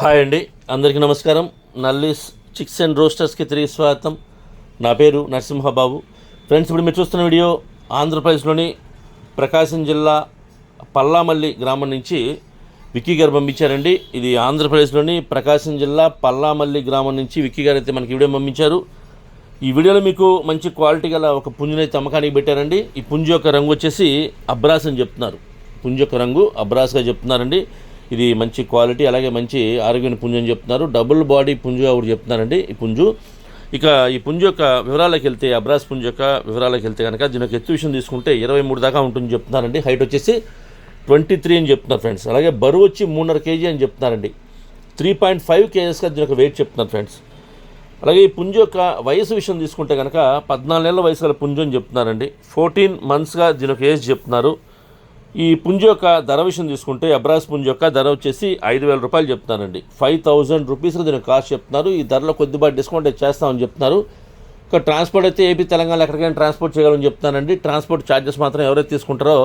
Hi అండి. అందరికీ నమస్కారం. నల్లీస్ చిక్స్ అండ్ రోస్టర్స్కి తిరిగి స్వాగతం. నా పేరు నరసింహబాబు. ఫ్రెండ్స్ ఇప్పుడు మీరు చూస్తున్న వీడియో ఆంధ్రప్రదేశ్లోని ప్రకాశం జిల్లా పల్లామల్లి గ్రామం నుంచి విక్కీ గారు పంపించారండి. ఇది ఆంధ్రప్రదేశ్లోని ప్రకాశం జిల్లా పల్లామల్లి గ్రామం నుంచి విక్కీ గారు అయితే మనకి వీడియో పంపించారు. ఈ వీడియోలో మీకు మంచి క్వాలిటీ గల ఒక పుంజునైతే అమ్మకానికి పెట్టారండి. ఈ పుంజు యొక్క రంగు వచ్చేసి అబ్రాస్ అని చెప్తున్నారు. పుంజు యొక్క రంగు అబ్రాస్గా చెప్తున్నారండి. ఇది మంచి క్వాలిటీ అలాగే మంచి ఆరోగ్యమైన పుంజు అని చెప్తున్నారు. డబుల్ బాడీ పుంజు ఆవిడ చెప్తున్నారండి ఈ పుంజు. ఇక ఈ పుంజు యొక్క వివరాలకు వెళ్తే అబ్రాస్ పుంజు యొక్క వివరాలకు వెళ్తే కనుక దీని యొక్క ఎత్తు విషయం తీసుకుంటే ఇరవై మూడు దాకా ఉంటుంది చెప్తున్నారండి. హైట్ వచ్చేసి ట్వంటీ త్రీ అని చెప్తున్నారు ఫ్రెండ్స్. అలాగే బరువు వచ్చి మూడున్నర కేజీ అని చెప్తున్నారండి. త్రీ పాయింట్ ఫైవ్ కేజెస్గా దీని యొక్క వెయిట్ చెప్తున్నారు ఫ్రెండ్స్. అలాగే ఈ పుంజు యొక్క వయసు విషయం తీసుకుంటే కనుక పద్నాలుగు నెలల వయసు గల పుంజు అని చెప్తున్నారండి. ఫోర్టీన్ మంత్స్గా దీని యొక్క ఏజ్ చెప్తున్నారు. ఈ పుంజు యొక్క ధర విషయం తీసుకుంటే అబ్రాస్ పుంజు యొక్క ధర వచ్చేసి ఐదు వేల రూపాయలు చెప్తున్నానండి. ఫైవ్ థౌజండ్ రూపీస్లో దీని కాస్ట్ చెప్తున్నారు. ఈ ధరలో కొద్దిపాటి డిస్కౌంట్ అయితే చేస్తామని చెప్తున్నారు. ఇక ట్రాన్స్పోర్ట్ అయితే ఏపీ తెలంగాణ ఎక్కడికైనా ట్రాన్స్పోర్ట్ చేయగలని చెప్తానండి ట్రాన్స్పోర్ట్ ఛార్జెస్ మాత్రం ఎవరైతే తీసుకుంటారో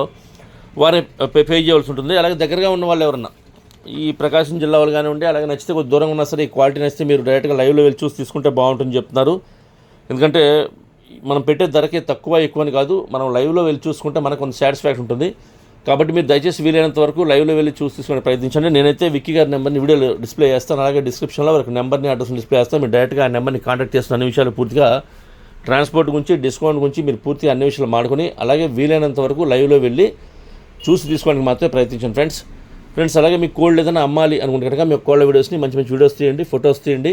వారే పే పే చేయవలసి ఉంటుంది. అలాగే దగ్గరగా ఉన్న వాళ్ళు ఎవరన్నా ఈ ప్రకాశం జిల్లా వాళ్ళు కానివ్వండి అలాగే నచ్చితే కొద్ది దూరంగా ఉన్నా సరే ఈ క్వాలిటీ నచ్చితే మీరు డైరెక్ట్గా లైవ్లో వెళ్ళి చూసి తీసుకుంటే బాగుంటుంది చెప్తున్నారు. ఎందుకంటే మనం పెట్టే ధరకే తక్కువ ఎక్కువ అని కాదు మనం లైవ్లో వెళ్ళి చూసుకుంటే మనకు కొంత సాటిస్ఫాక్షన్ ఉంటుంది. కాబట్టి మీరు దయచేసి వీలైనంత వరకు లైవ్లో వెళ్ళి చూసి తీసుకునే ప్రయత్నించండి. నేనైతే విక్కీ గారి నెంబర్ని వీడియోలో డిస్ప్లే చేస్తాను. అలాగే డిస్క్రిప్షన్లో వారికి నెంబర్ని అడ్రస్ డిస్ప్లే చేస్తాను. మీరు డైరెక్ట్గా ఆ నెంబర్ని కాంటాక్ట్ చేస్తున్న అన్ని విషయాలు పూర్తిగా ట్రాన్స్పోర్ట్ గురించి డిస్కౌంట్ గురించి మీరు పూర్తిగా అన్ని విషయాలు మాడుకొని అలాగే వీలైనంత వరకు లైవ్లో వెళ్ళి చూసి తీసుకోవడానికి మాత్రమే ప్రయత్నించండి ఫ్రెండ్స్. ఫ్రెండ్స్ అలాగే మీకు కోల్డ్ ఏదైనా అమ్మాలి అనుకుంటే కనుక మీ కోళ్ళ వీడియోస్ని మంచి మంచి వీడియోస్ తీయండి ఫొటోస్ తీయండి.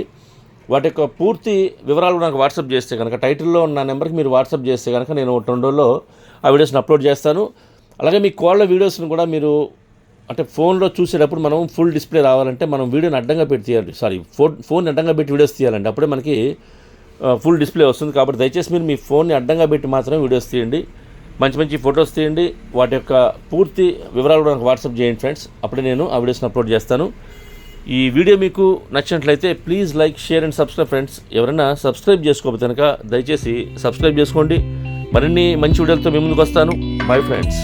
వాటి యొక్క పూర్తి వివరాలు నాకు వాట్సాప్ చేస్తే కనుక టైటిల్లో ఉన్న నెంబర్కి మీరు వాట్సాప్ చేస్తే కనుక నేను ఒక రెండు రోజుల్లో ఆ వీడియోస్ని అప్లోడ్ చేస్తాను. అలాగే మీ కోళ్ళ వీడియోస్ని కూడా మీరు అంటే ఫోన్లో చూసేటప్పుడు మనం ఫుల్ డిస్ప్లే రావాలంటే మనం వీడియోని అడ్డంగా పెట్టి తీయాలి. సారీ ఫోన్ ఫోన్ అడ్డంగా పెట్టి వీడియోస్ తీయాలండి. అప్పుడే మనకి ఫుల్ డిస్ప్లే వస్తుంది కాబట్టి దయచేసి మీరు మీ ఫోన్ని అడ్డంగా పెట్టి మాత్రమే వీడియోస్ తీయండి. మంచి మంచి ఫొటోస్ తీయండి. వాటి యొక్క పూర్తి వివరాలు కూడా నాకు వాట్సాప్ చేయండి ఫ్రెండ్స్ అప్పుడే నేను ఆ వీడియోస్ని అప్లోడ్ చేస్తాను. ఈ వీడియో మీకు నచ్చినట్లయితే please like share and subscribe friends ఎవరైనా సబ్స్క్రైబ్ చేసుకోకపోతే కనుక దయచేసి సబ్స్క్రైబ్ చేసుకోండి. మరిన్ని మంచి వీడియోలతో మీ ముందుకు వస్తాను. Bye friends